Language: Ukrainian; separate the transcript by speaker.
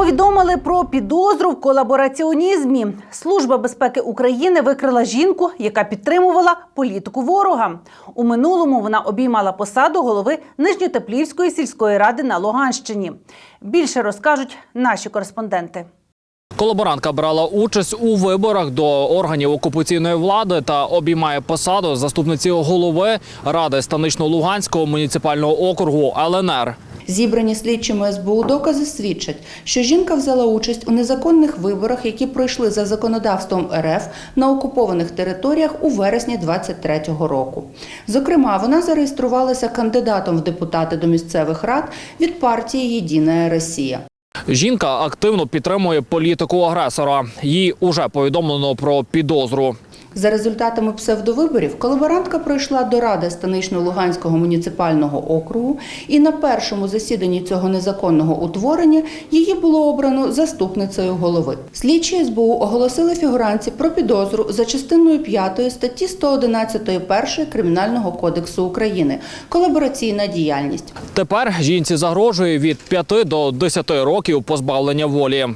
Speaker 1: Повідомили про підозру в колабораціонізмі. Служба безпеки України викрила жінку, яка підтримувала політику ворога. У минулому вона обіймала посаду голови Нижньотеплівської сільської ради на Луганщині. Більше розкажуть наші кореспонденти.
Speaker 2: Колаборантка брала участь у виборах до органів окупаційної влади та обіймає посаду заступниці голови ради станично-луганського муніципального округу ЛНР.
Speaker 3: Зібрані слідчими СБУ докази свідчать, що жінка взяла участь у незаконних виборах, які пройшли за законодавством РФ на окупованих територіях у вересні 23-го року. Зокрема, вона зареєструвалася кандидатом в депутати до місцевих рад від партії Єдина Росія.
Speaker 2: Жінка активно підтримує політику агресора. Їй уже повідомлено про підозру.
Speaker 3: За результатами псевдовиборів колаборантка пройшла до Ради Станично-Луганського муніципального округу, і на першому засіданні цього незаконного утворення її було обрано заступницею голови. Слідчі СБУ оголосили фігуранці про підозру за частиною 5 статті 111 першої Кримінального кодексу України колабораційна діяльність.
Speaker 2: Тепер жінці загрожує від 5 до 10 років позбавлення волі.